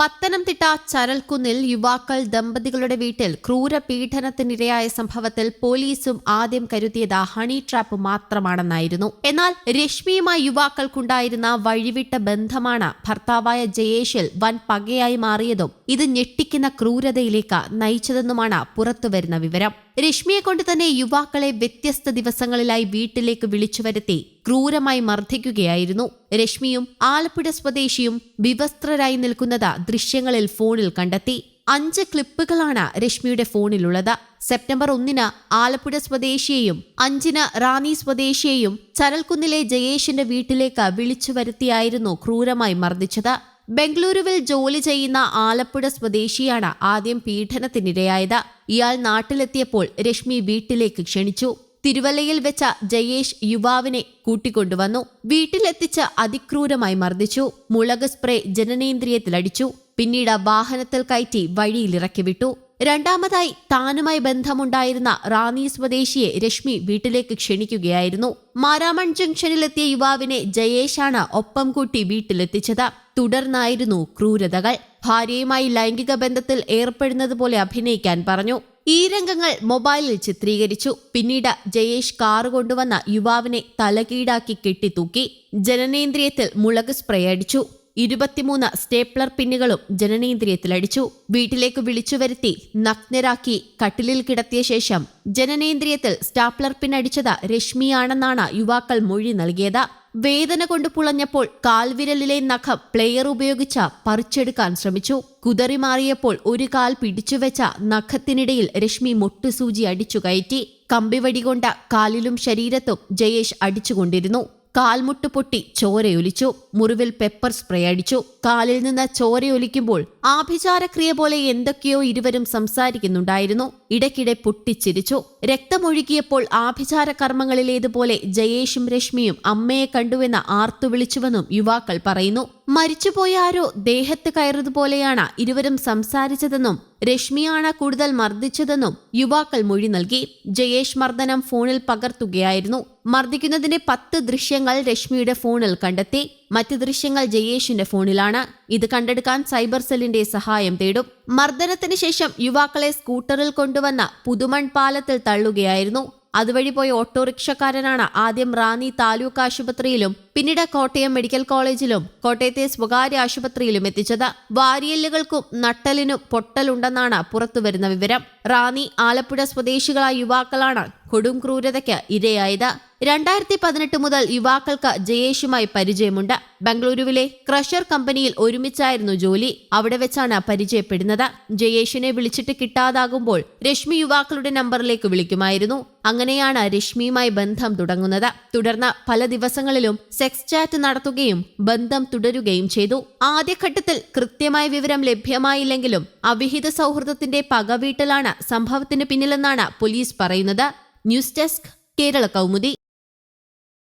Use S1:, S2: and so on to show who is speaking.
S1: പത്തനംതിട്ട ചരൽക്കുന്നിൽ യുവാക്കൾ ദമ്പതികളുടെ വീട്ടിൽ ക്രൂര പീഡനത്തിനിരയായ സംഭവത്തിൽ പോലീസും ആദ്യം കരുതിയത് ഹണി ട്രാപ്പ് മാത്രമാണെന്നായിരുന്നു. എന്നാൽ രശ്മിയുമായി യുവാക്കൾക്കുണ്ടായിരുന്ന വഴിവിട്ട ബന്ധമാണ് ഭർത്താവായ ജയേഷിൽ വൻ പകയായി മാറിയതും ഇത് ഞെട്ടിക്കുന്ന ക്രൂരതയിലേക്ക് നയിച്ചതെന്നുമാണ് പുറത്തുവരുന്ന വിവരം. രശ്മിയെ കൊണ്ട് തന്നെ യുവാക്കളെ വ്യത്യസ്ത ദിവസങ്ങളിലായി വീട്ടിലേക്ക് വിളിച്ചു വരുത്തി ക്രൂരമായി മർദ്ദിക്കുകയായിരുന്നു. രശ്മിയും ആലപ്പുഴ സ്വദേശിയും വിവസ്ത്രരായി നിൽക്കുന്നത് ദൃശ്യങ്ങളിൽ ഫോണിൽ കണ്ടെത്തി. അഞ്ച് ക്ലിപ്പുകളാണ് രശ്മിയുടെ ഫോണിലുള്ളത്. സെപ്റ്റംബർ ഒന്നിന് ആലപ്പുഴ സ്വദേശിയെയും അഞ്ചിന് റാന്നി സ്വദേശിയെയും ചരൽക്കുന്നിലെ ജയേഷിന്റെ വീട്ടിലേക്ക് വിളിച്ചു വരുത്തിയായിരുന്നു ക്രൂരമായി മർദ്ദിച്ചത്. ബംഗളൂരുവിൽ ജോലി ചെയ്യുന്ന ആലപ്പുഴ സ്വദേശിയാണ് ആദ്യം പീഡനത്തിനിരയായത്. ഇയാൾ നാട്ടിലെത്തിയപ്പോൾ രശ്മി വീട്ടിലേക്ക് ക്ഷണിച്ചു. തിരുവല്ലയിൽ വെച്ച ജയേഷ് യുവാവിനെ കൂട്ടിക്കൊണ്ടുവന്നു. വീട്ടിലെത്തിച്ച് അതിക്രൂരമായി മർദ്ദിച്ചു. മുളക് സ്പ്രേ ജനനേന്ദ്രിയത്തിലടിച്ചു. പിന്നീട് വാഹനത്തിൽ കയറ്റി വഴിയിലിറക്കി വിട്ടു രണ്ടാമതായി താനുമായി ബന്ധമുണ്ടായിരുന്ന റാന്നി സ്വദേശിയെ രശ്മി വീട്ടിലേക്ക് ക്ഷണിക്കുകയായിരുന്നു. മാരാമൺ ജംഗ്ഷനിലെത്തിയ യുവാവിനെ ജയേഷാണ് ഒപ്പം കൂട്ടി വീട്ടിലെത്തിച്ചത്. തുടർന്നായിരുന്നു ക്രൂരതകൾ. ഭാര്യയുമായി ലൈംഗിക ബന്ധത്തിൽ ഏർപ്പെടുന്നത് പോലെ അഭിനയിക്കാൻ പറഞ്ഞു. ഈ രംഗങ്ങൾ മൊബൈലിൽ ചിത്രീകരിച്ചു. പിന്നീട് ജയേഷ് കാറ് കൊണ്ടുവന്ന യുവാവിനെ തലകീടാക്കി കെട്ടിത്തൂക്കി. ജനനേന്ദ്രിയത്തിൽ മുളക് സ്പ്രേ അടിച്ചു. ഇരുപത്തിമൂന്ന് സ്റ്റേപ്ലർ പിന്നുകളും ജനനേന്ദ്രിയത്തിലടിച്ചു. വീട്ടിലേക്ക് വിളിച്ചു വരുത്തി നഗ്നരാക്കി കട്ടിലിൽ കിടത്തിയ ശേഷം ജനനേന്ദ്രിയത്തിൽ സ്റ്റാപ്ലർ പിൻ അടിച്ചത് രശ്മിയാണെന്നാണ് യുവാക്കൾ മൊഴി നൽകിയത്. വേദന കൊണ്ട് പുളഞ്ഞപ്പോൾ കാൽവിരലിലെ നഖം പ്ലെയർ ഉപയോഗിച്ച് പറിച്ചെടുക്കാൻ ശ്രമിച്ചു. കുതറി മാറിയപ്പോൾ ഒരു കാൽ പിടിച്ചുവെച്ച നഖത്തിനിടയിൽ രശ്മി മുട്ടുസൂചി അടിച്ചു കയറ്റി. കമ്പിവടി കൊണ്ട കാലിലും ശരീരത്തും ജയേഷ് അടിച്ചുകൊണ്ടിരുന്നു. കാൽമുട്ട് പൊട്ടി ചോരയൊലിച്ചു. മുറിവിൽ പെപ്പർ സ്പ്രേ അടിച്ചു. കാലിൽ നിന്ന് ചോരയൊലിക്കുമ്പോൾ ആഭിചാരക്രിയ പോലെ എന്തൊക്കെയോ ഇരുവരും സംസാരിക്കുന്നുണ്ടായിരുന്നു. ഇടയ്ക്കിടെ പൊട്ടിച്ചിരിച്ചു. രക്തമൊഴുകിയപ്പോൾ ആഭിചാര കർമ്മങ്ങളിലേതുപോലെ ജയേഷും രശ്മിയും അമ്മയെ കണ്ടുവെന്ന് ആർത്തു വിളിച്ചുവെന്നും യുവാക്കൾ പറയുന്നു. മരിച്ചുപോയ ആരോ ദേഹത്ത് കയറതുപോലെയാണ് ഇരുവരും സംസാരിച്ചതെന്നും രശ്മിയാണ് കൂടുതൽ മർദ്ദിച്ചതെന്നും യുവാക്കൾ മൊഴി നൽകി. ജയേഷ് മർദ്ദനം ഫോണിൽ പകർത്തുകയായിരുന്നു. മർദ്ദിക്കുന്നതിന്റെ പത്ത് ദൃശ്യങ്ങൾ രശ്മിയുടെ ഫോണിൽ കണ്ടെത്തി. മറ്റ് ദൃശ്യങ്ങൾ ജയേഷിന്റെ ഫോണിലാണ്. ഇത് കണ്ടെടുക്കാൻ സൈബർ സെല്ലിന്റെ സഹായം തേടും. മർദ്ദനത്തിന് ശേഷം യുവാക്കളെ സ്കൂട്ടറിൽ കൊണ്ടുവന്ന പുതുമൺ പാലത്തിൽ തള്ളുകയായിരുന്നു. അതുവഴി പോയ ഓട്ടോറിക്ഷക്കാരനാണ് ആദ്യം റാന്നി താലൂക്ക് ആശുപത്രിയിലും പിന്നീട് കോട്ടയം മെഡിക്കൽ കോളേജിലും കോട്ടയത്തെ സ്വകാര്യ ആശുപത്രിയിലും എത്തിച്ചത്. വാരിയല്ലുകൾക്കും നട്ടലിനും പൊട്ടലുണ്ടെന്നാണ് പുറത്തുവരുന്ന വിവരം. റാന്നി ആലപ്പുഴ സ്വദേശികളായ യുവാക്കളാണ് കൊടും ക്രൂരതയ്ക്ക് ഇരയായത്. രണ്ടായിരത്തി പതിനെട്ട് മുതൽ യുവാക്കൾക്ക് ജയേഷുമായി പരിചയമുണ്ട്. ബംഗളൂരുവിലെ ക്രഷർ കമ്പനിയിൽ ഒരുമിച്ചായിരുന്നു ജോലി. അവിടെ വെച്ചാണ് പരിചയപ്പെടുന്നത്. ജയേഷിനെ വിളിച്ചിട്ട് കിട്ടാതാകുമ്പോൾ രശ്മി യുവാക്കളുടെ നമ്പറിലേക്ക് വിളിക്കുമായിരുന്നു. അങ്ങനെയാണ് രശ്മിയുമായി ബന്ധം തുടങ്ങുന്നത്. തുടർന്ന് പല ദിവസങ്ങളിലും സെക്സ് ചാറ്റ് നടത്തുകയും ബന്ധം തുടരുകയും ചെയ്തു. ആദ്യഘട്ടത്തിൽ കൃത്യമായ വിവരം ലഭ്യമായില്ലെങ്കിലും അവിഹിത സൗഹൃദത്തിന്റെ പകവീട്ടലാണ് സംഭവത്തിന് പിന്നിലെന്നാണ് പോലീസ് പറയുന്നത്. News desk Kerala Kaumudi.